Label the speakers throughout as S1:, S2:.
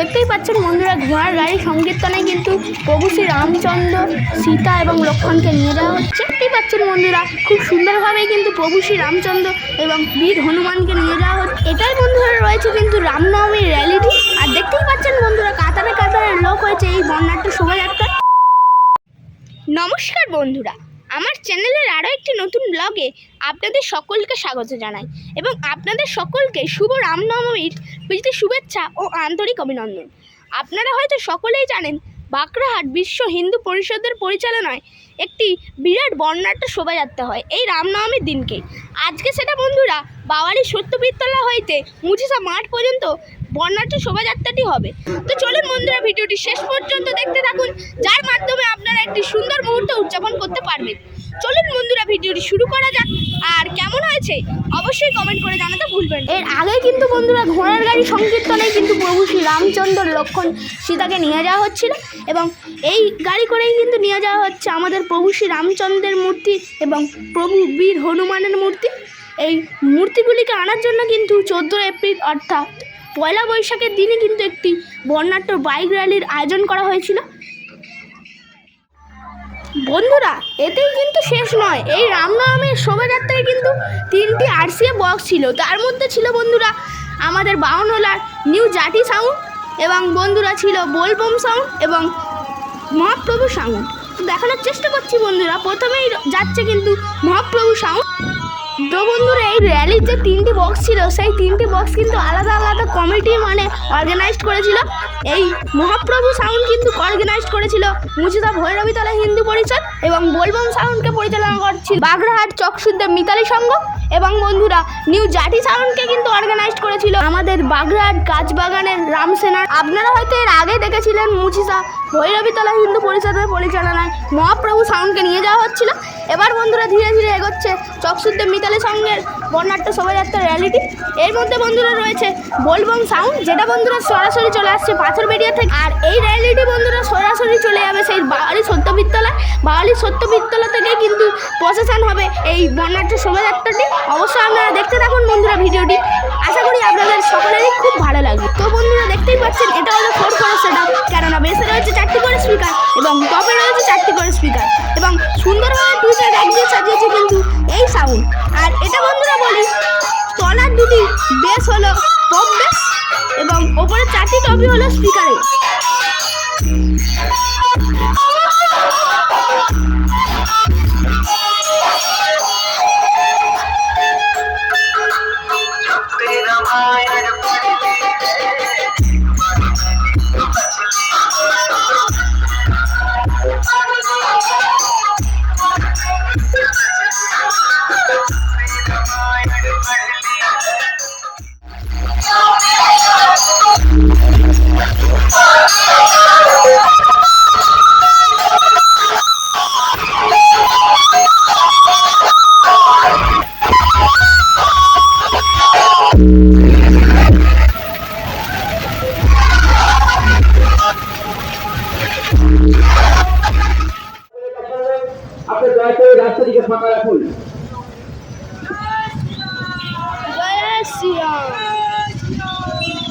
S1: দেখতেই পাচ্ছেন বন্ধুরা, ঘোড়ার গাড়ি সংকীর্তনে কিন্তু প্রভু শ্রী রামচন্দ্র সীতা এবং লক্ষ্মণকে নিয়ে যাওয়া হচ্ছে। দেখতেই পাচ্ছেন বন্ধুরা, খুব সুন্দরভাবেই কিন্তু প্রভু শ্রী রামচন্দ্র এবং বীর হনুমানকে নিয়ে যাওয়া হচ্ছে। এটাই বন্ধুরা রয়েছে কিন্তু রামনবমীর র্যালিটি আর দেখতেই পাচ্ছেন বন্ধুরা, কাতারে কাতারে লোক হয়েছে এই বর্ণাঢ্য শোভাযাত্রা নমস্কার বন্ধুরা আমার চ্যানেলের আরও একটি নতুন ব্লগে আপনাদের সকলকে স্বাগত জানাই এবং আপনাদের সকলকে শুভ রামনবমীর প্রীতি, শুভেচ্ছা ও আন্তরিক অভিনন্দন। আপনারা হয়তো সকলেই জানেন, বাঁকড়াহাট বিশ্ব হিন্দু পরিষদের পরিচালনায় একটি বিরাট বর্ণাঢ্য শোভাযাত্রা হয় এই রামনবমীর দিনকে। আজকে সেটা বন্ধুরা বাওয়ারি সত্যবিদ্যালয় হইতে মুছিসা মাঠ পর্যন্ত বর্ণাঢ্য শোভাযাত্রাটি হবে। তো চলুন বন্ধুরা, ভিডিওটি শেষ পর্যন্ত দেখতে থাকুন, যার মাধ্যমে আপনারা একটি সুন্দর মুহূর্ত উদযাপন করতে পারবেন। চলুন বন্ধুরা, ভিডিওটি শুরু করা যাক। আর কেমন হয়েছে? অবশ্যই কমেন্ট করে জানাতে ভুলবেন। এর আগে কিন্তু বন্ধুরা, ঘোড়ার গাড়ি সংকীর্তনে কিন্তু প্রভু শ্রী রামচন্দ্র লক্ষণ সীতাকে নিয়ে যাওয়া হচ্ছিল এবং এই গাড়ি করেই কিন্তু নিয়ে যাওয়া হচ্ছে আমাদের প্রভু শ্রী রামচন্দ্রের মূর্তি এবং প্রভু বীর হনুমানের মূর্তি। এই মূর্তিগুলিকে আনার জন্য কিন্তু চোদ্দ এপ্রিল, অর্থাৎ পয়লা বৈশাখের দিনে কিন্তু একটি বর্ণাঢ্য বাইক র্যালির আয়োজন করা হয়েছিল। বন্ধুরা, এতেই কিন্তু শেষ নয়। এই রামনবমীর শোভাযাত্রায় কিন্তু তিনটি আরসিএ বক্স ছিল। তার মধ্যে ছিল বন্ধুরা আমাদের বাউনওয়ালার নিউ জাটি সাউন্ড এবং বন্ধুরা ছিল বোলবম সাউন্ড এবং মহাপ্রভু সাউন্ড তো দেখানোর চেষ্টা করছি বন্ধুরা, প্রথমেই যাচ্ছে কিন্তু মহাপ্রভু সাউন্ড তো বন্ধুরা, এই র্যালির যে তিনটি বক্স ছিল, সেই তিনটি বক্স কিন্তু আলাদা আলাদা কমিটি মানে অর্গানাইজড করেছিল। এই মহাপ্রভু সাউন্ড কিন্তু অর্গানাইজড করেছিল মুচিদা ভৈরবীতলা হিন্দু পরিষদ এবং বোলবম সাউন্ডকে পরিচালনা করছিল। বাগরাহাট চকসুদ্দেব মিতালি সংঘ এবং বন্ধুরা নিউ জাটি সাউন্ডকে কিন্তু অর্গানাইজড করেছিল আমাদের বাগড়াহাট গাছবাগানের রামসেনার আপনারা হয়তো এর আগে দেখেছিলেন মুচিসা ভৈরবীতলা হিন্দু পরিষদের পরিচালনায় মহাপ্রভু সাউন্ডকে নিয়ে যাওয়া হচ্ছিল। এবার বন্ধুরা ধীরে ধীরে এগোচ্ছে চকসুদ্দেব মিতালি সঙ্গের বর্ণাঢ্য শোভাযাত্রা র্যালিটি এর মধ্যে বন্ধুরা রয়েছে বোলবম সাউন্ড, যেটা বন্ধুরা সরাসরি চলে আসছে পাথর বেরিয়া থেকে। আর এই র্যালিটি বন্ধুরা সরাসরি চলে যাবে সেই বাঙালি সত্য বিদ্যালয়। বাঙালি সত্য বিদ্যালয় থেকে কিন্তু প্রশাসন হবে এই বর্ণাঢ্য শোভাযাত্রাটি। অবশ্যই আপনারা দেখতে থাকুন বন্ধুরা ভিডিওটি। আশা করি আপনাদের সকলেরই খুব ভালো লাগবে। তো বন্ধুরা দেখতেই পাচ্ছেন, এটা হলো ফোর ফোর সেটা কেননা বেসে রয়েছে চারটি করে স্পিকার এবং টপে রয়েছে চারটি করে স্পিকার এবং সুন্দরভাবে টুইটার এক দিয়ে সাজিয়েছে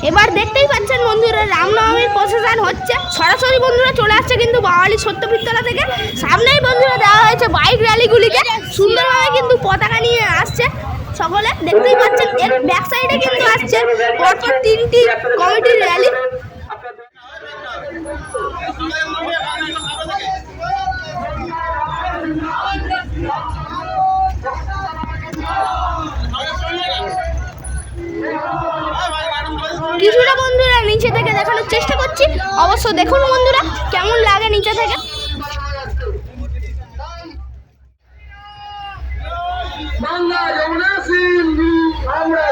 S1: এবার দেখতেই পাচ্ছেন বন্ধুরা, রামনবমীর প্রসেসন হচ্ছে। সরাসরি বন্ধুরা চলে আসছে কিন্তু বাঙালি সত্য থেকে। সামনেই বন্ধুরা দেওয়া হয়েছে বাইক র্যালিগুলিকে। সুন্দরভাবে কিন্তু পতাকা নিয়ে আসছে সকলে। দেখতেই পাচ্ছেন, এর ব্যাক সাইডে কিন্তু আসছে। পরপর তিনটি কমিটির র্যালি কিছুটা বন্ধুরা নিচে থেকে দেখানোর চেষ্টা করছি। অবশ্য দেখুন বন্ধুরা, কেমন লাগে নিচে থেকে?
S2: আমরা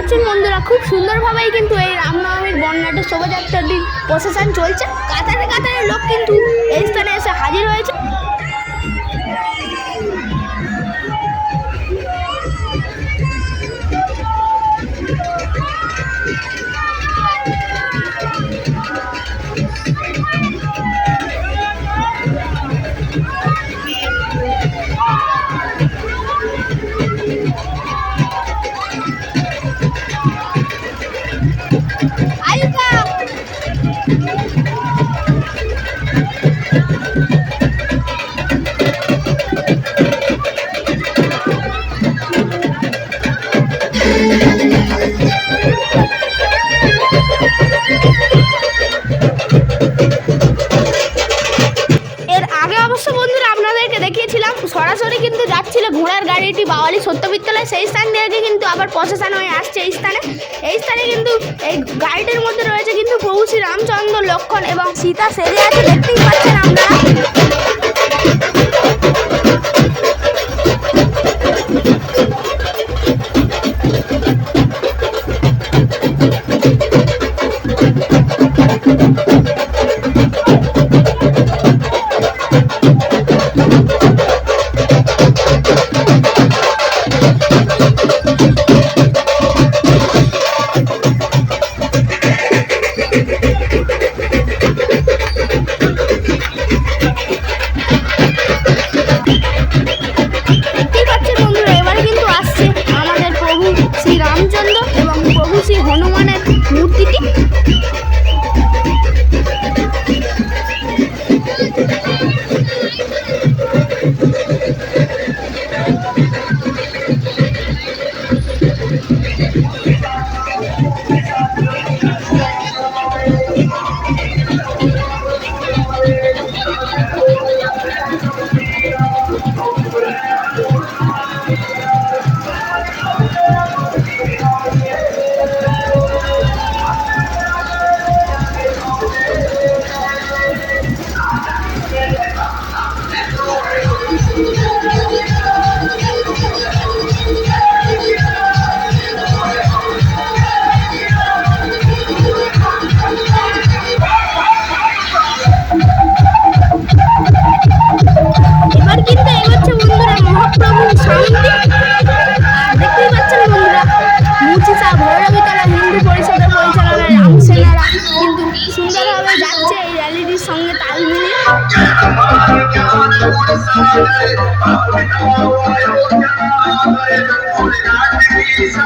S1: পাচ্ছেন বন্ধুরা, খুব সুন্দরভাবেই কিন্তু এই রামনবমীর বর্ণাঢ্য শোভাযাত্রাটির প্রসেশন চলছে। কাতারে কাতারে লোক কিন্তু এই সরাসরি কিন্তু যাচ্ছিল ঘোড়ার গাড়িটি বাওয়ালি সত্য বিদ্যালয় সেই স্থান থেকে কিন্তু আবার প্রশাসন হয়ে আসছে এই স্থানে। এই স্থানে কিন্তু এই গাড়িটির মধ্যে রয়েছে কিন্তু প্রভু শ্রী রামচন্দ্র লক্ষণ এবং সীতা সেরে আছে দেখতেই পাচ্ছেন আপনারা। সামনে আর দেখতেই পাচ্ছেন বন্ধুরা মুচিসা ভৈরবীতলা হিন্দু পরিষদের পরিচালনায় রামসেনারা কিন্তু সুন্দরভাবে যাচ্ছে এই র্যালিটির সঙ্গে তাল মিলিয়ে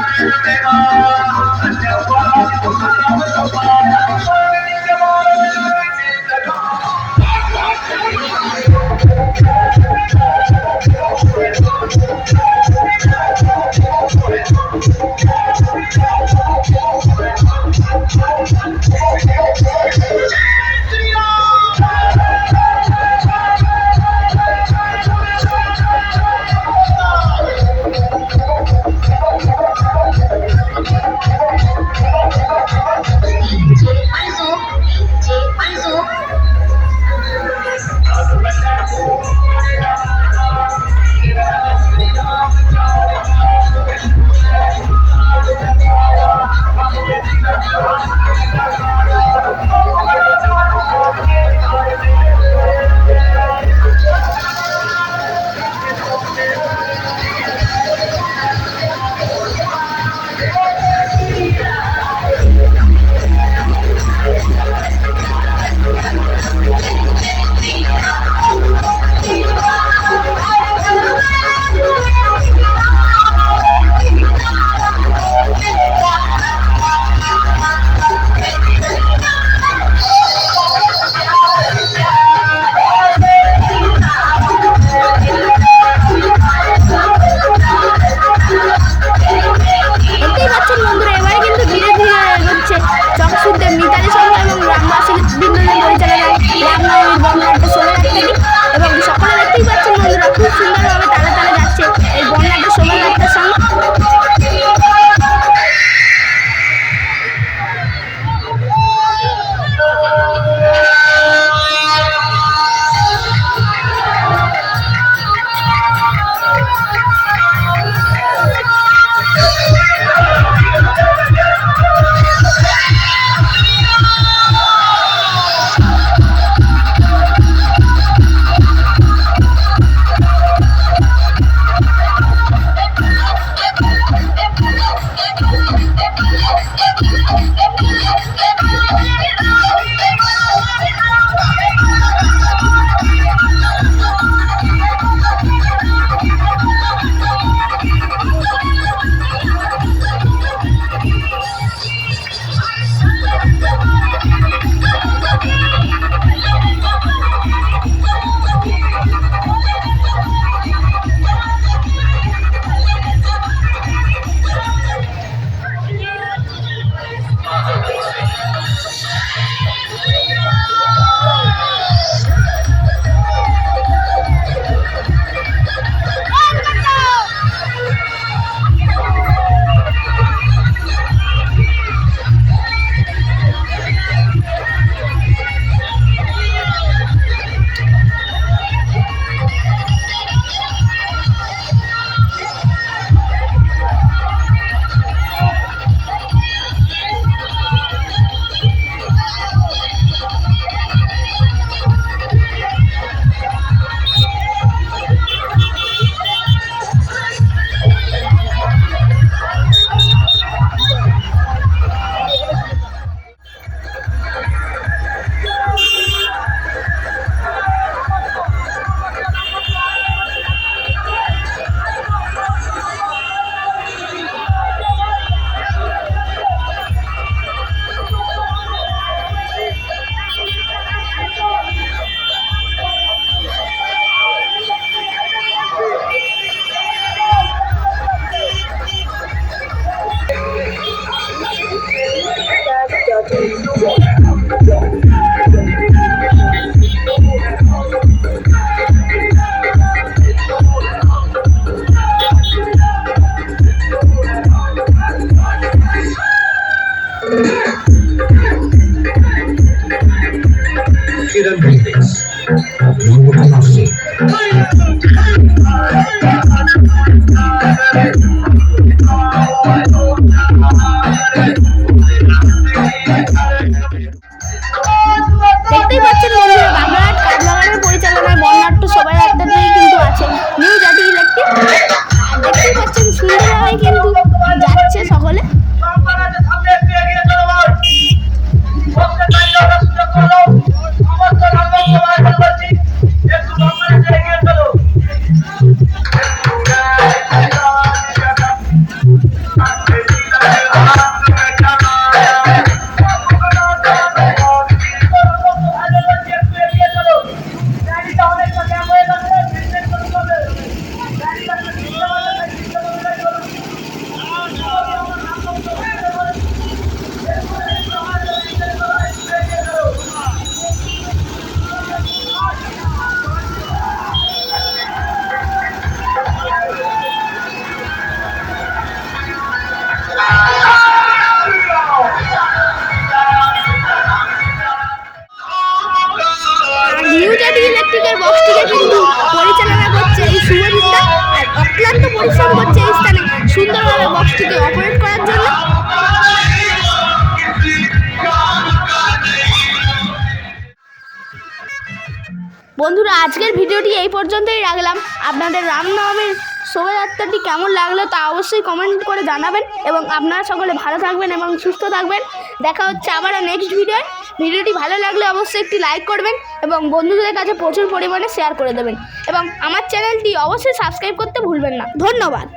S1: দেখতেই Thank you. Okay, you know what? বন্ধুরা, আজকের ভিডিওটি এই পর্যন্তই রাখলাম। আপনাদের রামনবমীর শোভাযাত্রাটি কেমন লাগল তা অবশ্যই কমেন্ট করে জানাবেন এবং আপনারা সকলে ভালো থাকবেন এবং সুস্থ থাকবেন। দেখা হচ্ছে আবারও নেক্সট ভিডিও ভিডিওটি ভালো লাগলে অবশ্যই একটি লাইক করবেন এবং বন্ধুদের কাছে প্রচুর পরিমাণে শেয়ার করে দেবেন। এবং আমার চ্যানেলটি অবশ্যই সাবস্ক্রাইব করতে ভুলবেন না। ধন্যবাদ।